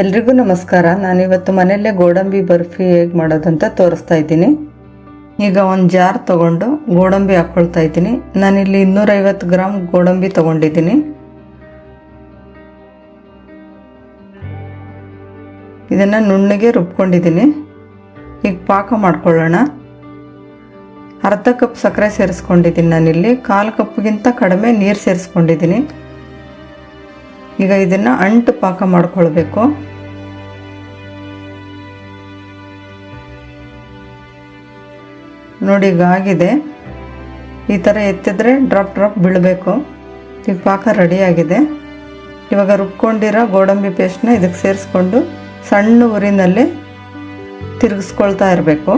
ಎಲ್ರಿಗೂ ನಮಸ್ಕಾರ. ನಾನಿವತ್ತು ಮನೆಯಲ್ಲೇ ಗೋಡಂಬಿ ಬರ್ಫಿ ಹೇಗೆ ಮಾಡೋದಂತ ತೋರಿಸ್ತಾ ಇದ್ದೀನಿ. ಈಗ ಒಂದು ಜಾರ್ ತಗೊಂಡು ಗೋಡಂಬಿ ಹಾಕ್ಕೊಳ್ತಾ ಇದ್ದೀನಿ. ನಾನಿಲ್ಲಿ ಇನ್ನೂರೈವತ್ತು ಗ್ರಾಮ್ ಗೋಡಂಬಿ ತಗೊಂಡಿದ್ದೀನಿ. ಇದನ್ನು ನುಣ್ಣಗೆ ರುಬ್ಕೊಂಡಿದ್ದೀನಿ. ಈಗ ಪಾಕ ಮಾಡ್ಕೊಳ್ಳೋಣ. ಅರ್ಧ ಕಪ್ ಸಕ್ಕರೆ ಸೇರಿಸ್ಕೊಂಡಿದ್ದೀನಿ ನಾನಿಲ್ಲಿ. ಕಾಲು ಕಪ್ಗಿಂತ ಕಡಿಮೆ ನೀರು ಸೇರಿಸ್ಕೊಂಡಿದ್ದೀನಿ. ಈಗ ಇದನ್ನು ಅಂಟು ಪಾಕ ಮಾಡ್ಕೊಳ್ಬೇಕು. ನೋಡಿ ಈಗ ಆಗಿದೆ. ಈ ಥರ ಎತ್ತಿದ್ರೆ ಡ್ರಾಪ್ ಡ್ರಾಪ್ ಬೀಳಬೇಕು. ಈಗ ಪಾಕ ರೆಡಿಯಾಗಿದೆ ಇವಾಗ ರುಬ್ಕೊಂಡಿರೋ ಗೋಡಂಬಿ ಪೇಸ್ಟ್ನ ಇದಕ್ಕೆ ಸೇರಿಸ್ಕೊಂಡು ಸಣ್ಣ ಊರಿನಲ್ಲಿ ತಿರುಗಿಸ್ಕೊಳ್ತಾ ಇರಬೇಕು.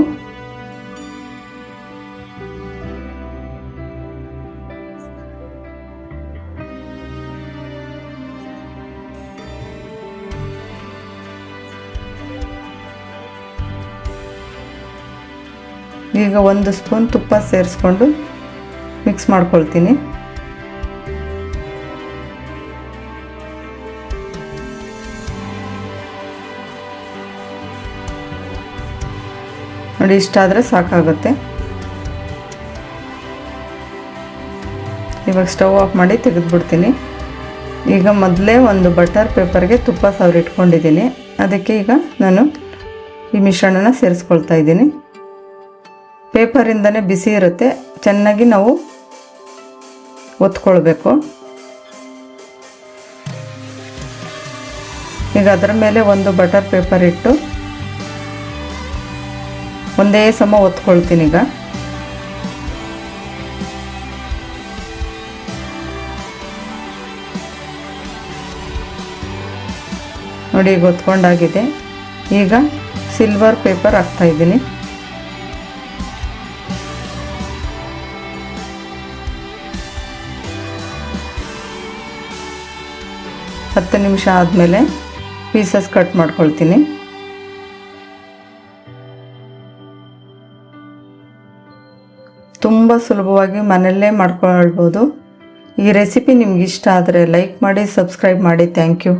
ಈಗ ಒಂದು ಸ್ಪೂನ್ ತುಪ್ಪ ಸೇರಿಸ್ಕೊಂಡು ಮಿಕ್ಸ್ ಮಾಡ್ಕೊಳ್ತೀನಿ. ನೋಡಿ, ಇಷ್ಟಾದರೆ ಸಾಕಾಗುತ್ತೆ. ಇವಾಗ ಸ್ಟವ್ ಆಫ್ ಮಾಡಿ ತೆಗೆದುಬಿಡ್ತೀನಿ. ಈಗ ಮೊದಲೇ ಒಂದು ಬಟರ್ ಪೇಪರ್ಗೆ ತುಪ್ಪ ಸಾವಿರ ಇಟ್ಕೊಂಡಿದ್ದೀನಿ. ಅದಕ್ಕೆ ಈಗ ನಾನು ಈ ಮಿಶ್ರಣನ ಸೇರಿಸ್ಕೊಳ್ತಾ ಇದ್ದೀನಿ. ಪೇಪರಿಂದನೇ ಬಿಸಿ ಇರುತ್ತೆ. ಚೆನ್ನಾಗಿ ನಾವು ಒತ್ಕೊಳ್ಬೇಕು. ಈಗ ಅದರ ಮೇಲೆ ಒಂದು ಬಟರ್ ಪೇಪರ್ ಇಟ್ಟು ಒಂದೇ ಸಮ ಒತ್ಕೊಳ್ತೀನಿ ಈಗ. ನೋಡಿ ಈಗ ಒತ್ಕೊಂಡಾಗಿದೆ. ಈಗ ಸಿಲ್ವರ್ ಪೇಪರ್ ಹಾಕ್ತಾ ಹತ್ತು ನಿಮಿಷ ಆದಮೇಲೆ ಪೀಸಸ್ ಕಟ್ ಮಾಡ್ಕೊಳ್ತೀನಿ. ತುಂಬ ಸುಲಭವಾಗಿ ಮನೆಯಲ್ಲೇ ಮಾಡ್ಕೊಳ್ಬೋದು. ಈ ರೆಸಿಪಿ ನಿಮ್ಗೆ ಇಷ್ಟ ಆದರೆ ಲೈಕ್ ಮಾಡಿ ಸಬ್ಸ್ಕ್ರೈಬ್ ಮಾಡಿ. Thank you